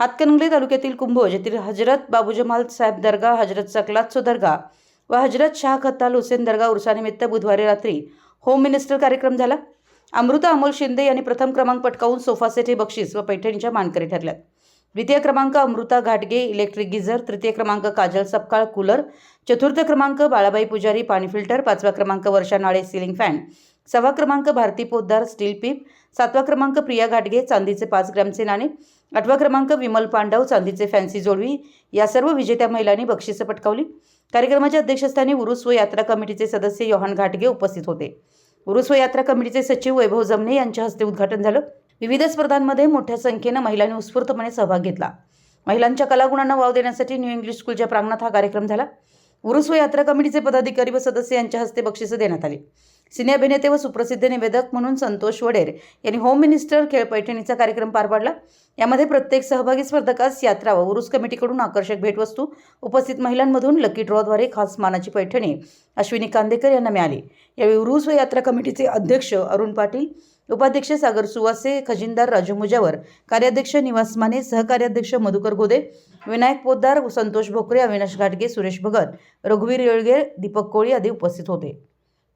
हातकणंगले तालुक्यातील कुंभोज येथील हजरत बाबू जमाल साहेब दर्गा हजरत सकलातसो दर्गा व हजरत शाह खत्ताल हुसेन दर्गा उर्सानिमित्त बुधवारी रात्री होम मिनिस्टर कार्यक्रम झाला. अमृता अमोल शिंदे यांनी प्रथम क्रमांक पटकावून सोफा सेट हे बक्षीस व पैठणीच्या मानकरी ठरल्यात द्वितीय क्रमांक अमृता घाटगे इलेक्ट्रिक गिझर. तृतीय क्रमांक काजल सपकाळ कूलर. चतुर्थ क्रमांक बाळाबाई पुजारी पाणी फिल्टर. पाचवा क्रमांक वर्षा नाळे सिलिंग फॅन. सहावा क्रमांक भारती पोद्दार स्टील पीप. सातवा क्रमांक प्रिया घाटगे चांदीचे पाच ग्रॅमचे नाणे आठवा क्रमांक विमल पांडव चांदीचे फॅन्सी जोडवी. या सर्व विजेत्या महिलांनी बक्षिसं पटकावली. कार्यक्रमाच्या अध्यक्षस्थानी उरुस व यात्रा कमिटीचे सदस्य योहान घाटगे उपस्थित होते. उरुस व यात्रा कमिटीचे सचिव वैभव जमने यांच्या हस्ते उद्घाटन झालं. विविध स्पर्धांमध्ये मोठ्या संख्येनं महिलांनी उत्स्फूर्तपणे सहभाग घेतला. महिलांच्या कलागुणांना वाव देण्यासाठी न्यू इंग्लिश स्कूलच्या प्रांगणात हा कार्यक्रम झाला. उरुस व यात्रा कमिटीचे पदाधिकारी व सदस्य यांच्या हस्ते बक्षिसं देण्यात आली. सिने अभिनेते व सुप्रसिद्ध निवेदक म्हणून संतोष वडेर यांनी होम मिनिस्टर खेळ पैठणीचा कार्यक्रम पार पाडला. यामध्ये प्रत्येक सहभागी स्पर्धकास यात्रा व उरुस कमिटीकडून आकर्षक भेटवस्तू उपस्थित महिलांमधून लकी ड्रॉद्वारे खास मानाची पैठणी अश्विनी कांदेकर यांना मिळाली. यावेळी उरुस व यात्रा कमिटीचे अध्यक्ष अरुण पाटील उपाध्यक्ष सागर सुवासे खजिनदार राजू मुजावर कार्याध्यक्ष निवास माने सहकार्याध्यक्ष मधुकर गोदे विनायक पोद्दार संतोष भोकरे अविनाश घाटगे सुरेश भगत रघुवीर येळगे दीपक कोळी आदी उपस्थित होते.